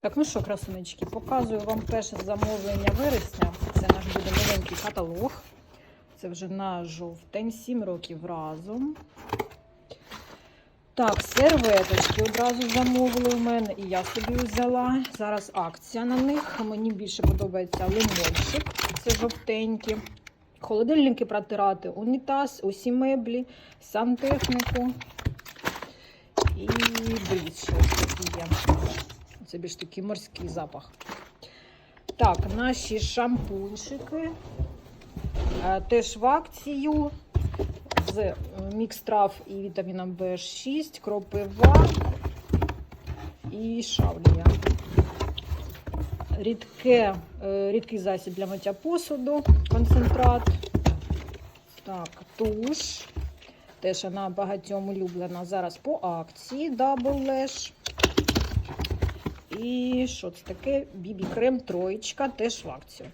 Так, ну що, красунечки, показую вам перше замовлення вересня. Це наш буде новенький каталог. Це вже на жовтень, 7 років разом. Так, серветочки одразу замовили у мене, і я собі взяла. Зараз акція на них. Мені більше подобається лимончик. Це жовтенькі. Холодильники протирати, унітаз, усі меблі, сантехніку і брід ще є. Це більш такий морський запах. Так, наші шампуньчики. Е, Теж в акцію з е, мікстрав і вітаміном В6, кропива і шавлія. Рідке, е, рідкий засіб для миття посуду, концентрат. Так, туш. Теж вона багатьом улюблена зараз по акції Double Lash. І що це таке? Бібі крем троєчка теж в акцію.